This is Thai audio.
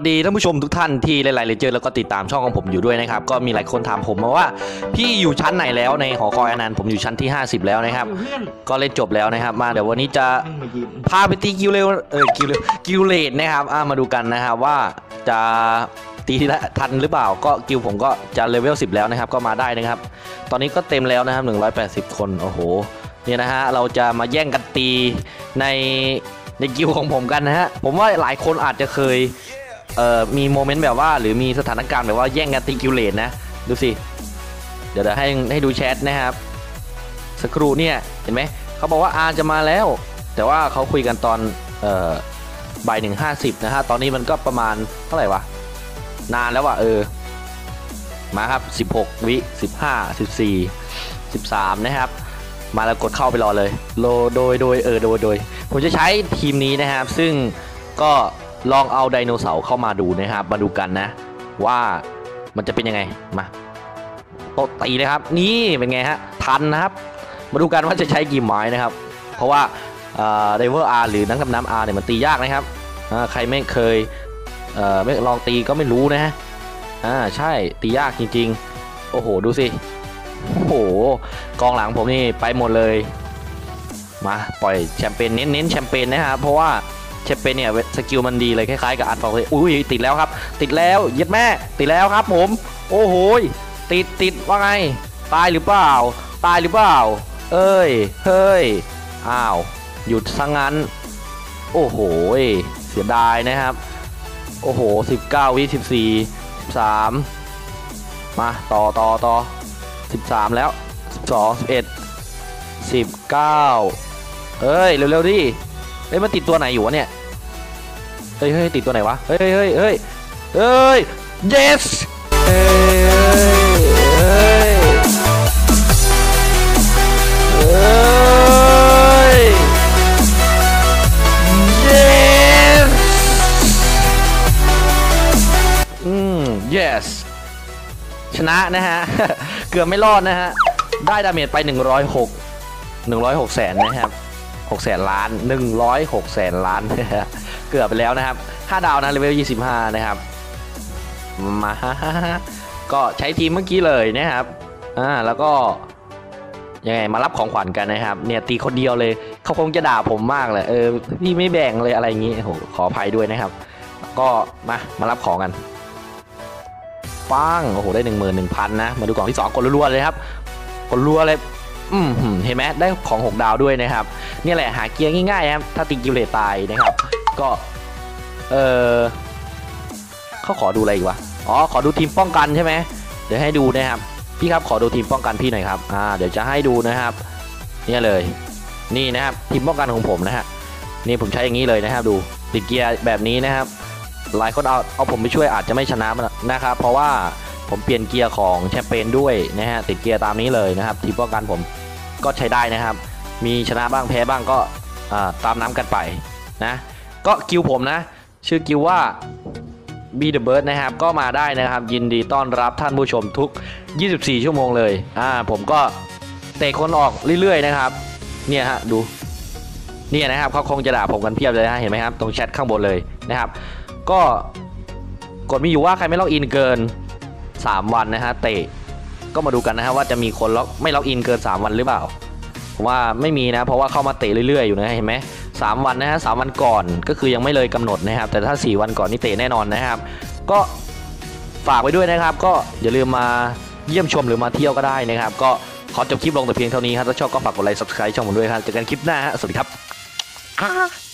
วัสดีท่านผู้ชมทุกท่านที่หลายๆเลเจอร์แล้วก็ติดตามช่องของผมอยู่ด้วยนะครับ ก็มีหลายคนถามผมมาว่า พี่อยู่ชั้นไหนแล้วในหอคอยอนันต์ผมอยู่ชั้นที่ 50 แล้วนะครับเพื่อนก็เล่นจบแล้วนะครับ มาเดี๋ยววันนี้จะแม่งมายืนพาไปตีกิวเลวเออกิวเลวกิวเลดนะครับอ่ามาดูกันนะครับว่าจะตีได้ทันหรือเปล่าก็กิวผมก็จะเลเวล10 แล้วนะครับ ก็มาได้นะครับ ตอนนี้ก็เต็มแล้วนะครับ 180 คนโอ้โหเนี่ยนะฮะเราจะมาแย่งกันตีในในกิวของผมกันนะฮะผมว่าหลายคนอาจจะเคย เอ่อมีโมเมนต์แบบว่า หรือมีสถานการณ์แบบว่าแย่งกันตีกิวเลดนะ ดูสิ เดี๋ยวเดี๋ยวให้ให้ดูแชทนะครับสกครูเนี่ยเห็นไหมเขาบอกว่าอาจะมาแล้ว แต่ว่าเขาคุยกันตอนเอ่อบ่ายหนึ่งห้าสิบนะฮะตอนนี้มันก็ประมาณเท่าไหร่วะนานแล้วว่ะเออมาครับ 16 วิ 15 14 13 นะครับ มาแล้วกดเข้าไปรอเลยโลโดยโดยเออโดยโดยผมจะใช้ทีมนี้นะครับ ซึ่งก็ ลองเอาไดโนเสาร์เข้ามาดูนะครับ มาดูกันนะ ว่ามันจะเป็นยังไงมาโตะตีเลยครับ นี่เป็นไงฮะทันนะครับ มาดูกันว่าจะใช้กี่ไม้นะครับ เพราะว่าไดเวอร์อาร์หรือนักดำน้ำอาร์เนี่ยมันตียากนะครับใครไม่เคยเอ่อไม่ลองตีก็ไม่รู้นะฮะอ่าใช่ตียากจริง ๆ โอ้โหดูสิโอ้โหกองหลังผมนี่ไปหมดเลย มาปล่อยแชมเปญเน้นๆแชมเปญนะครับเพราะว่า แชเปเนี่ยสกิลมันดีเลยคล้ายๆกับอันฟอร์เอุ้ยติดแล้วครับ ติดแล้วเย็ดแม่ติดแล้วครับผม โอ้โหติดติดว่าไง ตายหรือเปล่า ตายหรือเปล่า เอ้ยเฮ้ยอ้าวหยุดซะงั้น โอ้โหเสียดายนะครับ โอ้โห 19 วิ14 13 มาต่อต่อต่อ13 แล้ว 12 11 19 เอ้ย เร็วๆดิ เฮ้ยมันติดตัวไหนอยู่วะเนี่ย เฮ้ยเฮ้ยติดตัวไหนวะ เฮ้ยเฮ้ยเฮ้ยเฮ้ย yes เฮ้ยเฮ้ยเฮ้ย yes อืม yes ชนะนะฮะ เกือบไม่รอดนะฮะ ได้ดาเมจไป 106 106แสนนะครับ 6แสนล้าน 106แสนล้าน เกือบไปแล้วนะครับ 5 ดาวนะเลเวล 25 นะครับ มาก็ใช้ทีมเมื่อกี้เลยนะครับ อ่า แล้วก็ยังไงมารับของขวัญกันนะครับ เนี่ยตีคนเดียวเลย เขาคงจะด่าผมมากเลย เออ พี่ไม่แบ่งเลยอะไรอย่างงี้โอ้โหขออภัยด้วยนะครับ ก็มา มารับของกันปังโอ้โห ได้หนึ่งหมื่นหนึ่งพันนะ มาดูกล่องที่สองกดรัวๆเลยครับกดรัวเลย อืมเห็นไหมได้ของ 6 ดาวด้วยนะครับนี่แหละหาเกียร์ง่ายๆครับถ้าตีกิวเลตตายนะครับ ก็ เออเขาขอดูอะไรอีกวะอ๋อขอดูทีมป้องกันใช่ไหมเดี๋ยวให้ดูนะครับ พี่ครับขอดูทีมป้องกันพี่หน่อยครับอ่าเดี๋ยวจะให้ดูนะครับ เนี่ยเลย นี่นะครับทีมป้องกันของผมนะฮะนี่ผมใช้อย่างนี้เลยนะครับ ดูติดเกียร์แบบนี้นะครับหลายคนเอาเอาผมไปช่วยอาจจะไม่ชนะนะครับ เพราะว่าผมเปลี่ยนเกียร์ของแชมเปญด้วยนะฮะติดเกียร์ตามนี้เลยนะครับทีมป้องกันผม ก็ใช้ได้นะครับ มีชนะบ้างแพ้บ้างก็าตามน้ำกันไปนะก็กิวผมนะ ชื่อกิวว่า b the Bird นะครับก็มาได้นะครับ ยินดีต้อนรับท่านผู้ชมทุก 24 ชั่วโมงเลยอ่าผมก็เตะคนออกเรื่อยๆนะครับเนี่ยฮะดูเนี่ยนะครับเขาคงจะด่าผมกันเพียบเลยนะเห็นไหมครับตรงแชทข้างบนเลยนะครับ ก็กดมีอยู่ว่าใครไม่ล็อกอินเกิน 3 วันนะฮะเตะ ก็มาดูกันนะฮะว่าจะมีคนล็อกไม่ล็อกอินเกิน 3 วันหรือเปล่าผมว่าไม่มีนะเพราะว่าเข้ามาเตะเรื่อยๆอยู่นะเห็นไหมสามวันนะฮะสามวันก่อนก็คือยังไม่เลยกำหนดนะครับ แต่ถ้า 4 วันก่อนนี่เตะแน่นอนนะครับ ก็ฝากไว้ด้วยนะครับ ก็อย่าลืมมาเยี่ยมชมหรือมาเที่ยวก็ได้นะครับ ก็ขอจบคลิปลงแต่เพียงเท่านี้ครับถ้าชอบก็ฝากกดไลค์ subscribe ช่องผมด้วยครับเจอกันคลิปหน้าฮะสวัสดีครับ